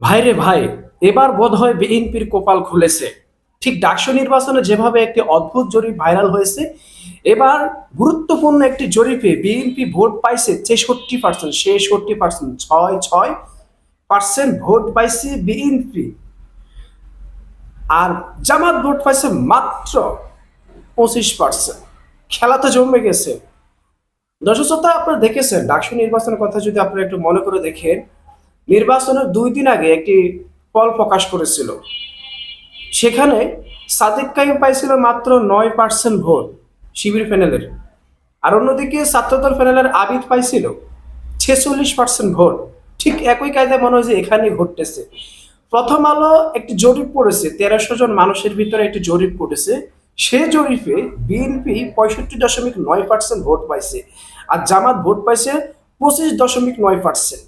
ভাইরে ভাই, এবার বোধ হয় বিএনপির কপাল খুলেছে। ঠিক ডাকসু নির্বাচনে যেভাবে একটি অদ্ভুত জরিপ ভাইরাল হয়েছে, এবার গুরুত্বপূর্ণ একটি জরিপে বিএনপি ভোট পাইছে ছেষট্টি পার্সেন্ট ছেষট্টি পার্সেন্ট ছয় ছয় পার্সেন্ট ভোট পাইছে বিএনপি। আর জামাত ভোট পাইছে মাত্র পঁচিশ পার্সেন্ট খেলা তো জমে গেছে। দর্শক শ্রোতা, আপনারা দেখেছেন, ডাকসু নির্বাচনের কথা যদি আপনারা একটু মনে করে দেখেন নির্বাচনের দুই দিন আগে একটি ফল প্রকাশ করেছিল। সেখানে সাদিক কাইম পাইছিল মাত্র নয় পার্সেন্ট ভোট শিবির প্যানেলের আর অন্যদিকে ছাত্রদল প্যানেলের আবিদ পাইছিল ছেচল্লিশ পার্সেন্ট ভোট। ঠিক একই কায়দায় মনে হয় যে এখানেই ঘটতেছে। প্রথম আলো একটি জরিপ পড়েছে, তেরোশো জন মানুষের ভিতরে একটি জরিপ পড়েছে। সে জরিপে বিএনপি পঁয়ষট্টি দশমিক নয় পার্সেন্ট ভোট পাইছে আর জামাত ভোট পাইছে পঁচিশ দশমিক নয় পার্সেন্ট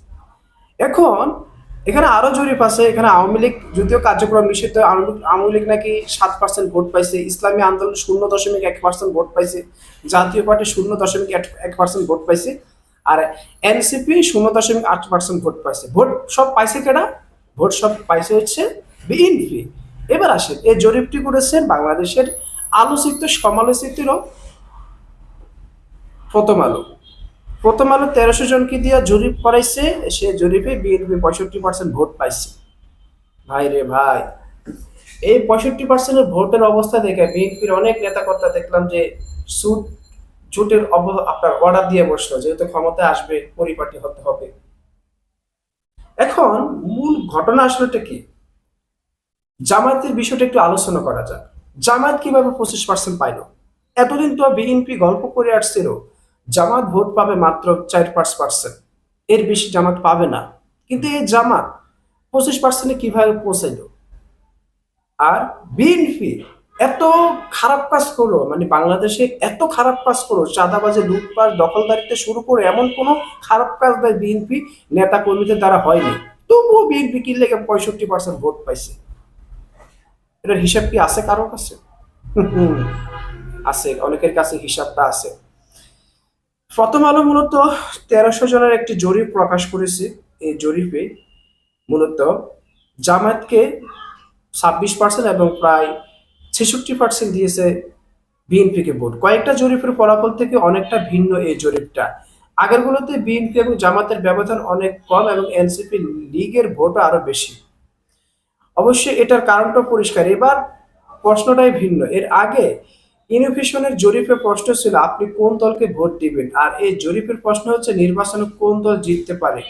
এখন এখানে আরও জরিপ আছে, এখানে আওয়ামী লীগ যদিও কার্যক্রম নিষিদ্ধ, আওয়ামী লীগ- নাকি সাত পার্সেন্ট ভোট পাইছে, ইসলামী আন্দোলন শূন্য দশমিক এক পার্সেন্ট ভোট পাইছে, জাতীয় পার্টি শূন্য দশমিক এক- পার্সেন্ট ভোট পাইছে, আর এনসিপি শূন্য দশমিক আট পার্সেন্ট ভোট পাইছে। ভোট সব পাইছে কেডা? ভোট সব পাইছে হচ্ছে বিএনপি এবার আসেন, এই জরিপটি করেছেন বাংলাদেশের আলোচিত সমালোচিত প্রথম আলো। প্রথম আলো তেরোশো জনকে দিয়ে জরিপ করাইছে, সে জরিপে বিএনপি পঁয়ষট্টি পার্সেন্ট ভোট পাইছে। ভাই রে ভাই, এই পঁয়ষট্টি পার্সেন্টের ভোটের অবস্থা দেখে বিএনপির অনেক নেতাকর্তা দেখলাম যে সুট জোটের অব, আপনার অর্ডার দিয়ে বসল, যেহেতু ক্ষমতায় আসবে, পরিপাটি হতে হবে। এখন মূল ঘটনা আসলেটা কি? জামায়াতের বিষয়টা একটু আলোচনা করা যাক। জামায়াত কীভাবে পঁচিশ পার্সেন্ট পাইলো? এতদিন তো বিএনপি গল্প করে আসছিল জামাত ভোট পাবে মাত্র চার পাঁচ পার্সেন্ট এর বেশি জামাত পাবে না। কিন্তু এই জামাত পঁচিশ পার্সেন্টে কীভাবে পৌঁছাইল? আর বিএনপি এত খারাপ কাজ করল মানে বাংলাদেশে এত খারাপ কাজ করল, চাঁদাবাজে লুটপাট, দখলদারিতে শুরু করে এমন কোনো খারাপ কাজ দেয় বিএনপি নেতা কর্মীদের দ্বারা হয়নি। তবুও বিএনপি কি লেগে পঁয়ষট্টি পার্সেন্ট ভোট পাইছে। এটার হিসাব কি আছে কারও কাছে? আছে। অনেকের কাছে হিসাবটা আছে। প্রথম আলো মূলত তেরোশো জনের একটি জরিপ প্রকাশ করেছে এই জরিপে। মূলত জামায়াতকে ছাব্বিশ পার্সেন্ট এবং প্রায় ছেষট্টি পার্সেন্ট দিয়েছে বিএনপিকে ভোট। কয়েকটা জরিপের ফলাফল থেকে অনেকটা ভিন্ন এই জরিপটা। আগেরগুলোতে বিএনপি এবং জামাতের ব্যবধান অনেক কম এবং এনসিপি লীগের ভোটও আরও বেশি। অবশ্যই এটার কারণটা পরিষ্কার। এবার প্রশ্নটাই ভিন্ন। এর আগে ইনোভেশনের জরিপে প্রশ্ন ছিল, আপনি কোন দলকে ভোট দিবেন? আর এই জরিপের প্রশ্ন হচ্ছে, নির্বাচনে কোন দল জিততে পারে?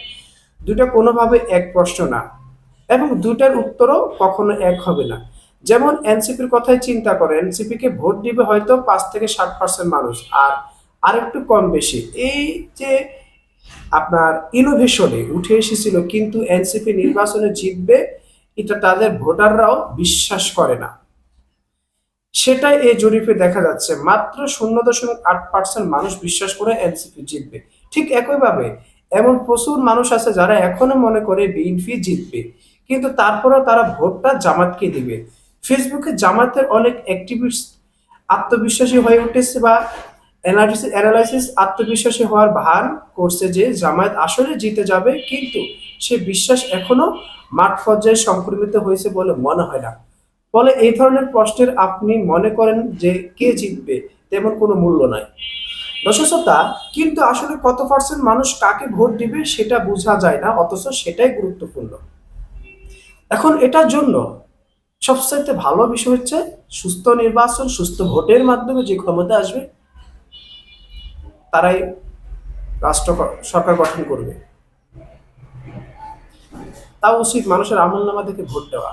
দুটা কোনোভাবে এক প্রশ্ন না এবং দুটার উত্তরও কখনো এক হবে না। যেমন এনসিপির কথাই চিন্তা করে এনসিপি কে ভোট দিবে হয়তো পাঁচ থেকে ষাট পার্সেন্ট মানুষ আর আরেকটু কম বেশি। এই যে আপনার ইনোভেশনে উঠে এসেছিল, কিন্তু এনসিপি নির্বাচনে জিতবে, এটা তাদের ভোটাররাও বিশ্বাস করে না। সেটাই এই জরিপে দেখা যাচ্ছে। মাত্র শূন্য দশমিক আট পার্সেন্ট মানুষ বিশ্বাস করে এনসিপি জিতবে। ঠিক একইভাবে এমন প্রচুর মানুষ আছে যারা এখনও মনে করে বিএনপি জিতবে। কিন্তু তারপরেও তারা ভোটটা জামাতকে দিবে। ফেসবুকে জামাতের অনেক অ্যাক্টিভিস্ট আত্মবিশ্বাসী হয়ে উঠেছে বা অ্যানালাইসিস আত্মবিশ্বাসী হওয়ার ভান করছে যে জামায়াত আসলে জিতে যাবে, কিন্তু সে বিশ্বাস এখনও মাঠ পর্যায়ে সংক্রমিত হয়েছে বলে মনে হয় না। ফলে এই ধরনের প্রশ্নের আপনি মনে করেন যে কে জিতবে, তেমন কোনো মূল্য নাই। দর্শকতা কিন্তু আসলে কত পার্সেন্ট মানুষ কাকে ভোট দিবে সেটা বোঝা যায় না, অথচ সেটাই গুরুত্বপূর্ণ। এখন এটার জন্য সবচাইতে ভালো বিষয় হচ্ছে সুস্থ নির্বাচন, সুস্থ ভোটের মাধ্যমে যে ক্ষমতা আসবে, তারাই রাষ্ট্র সরকার গঠন করবে। তা উচিত মানুষের আমল নামা থেকে ভোট দেওয়া।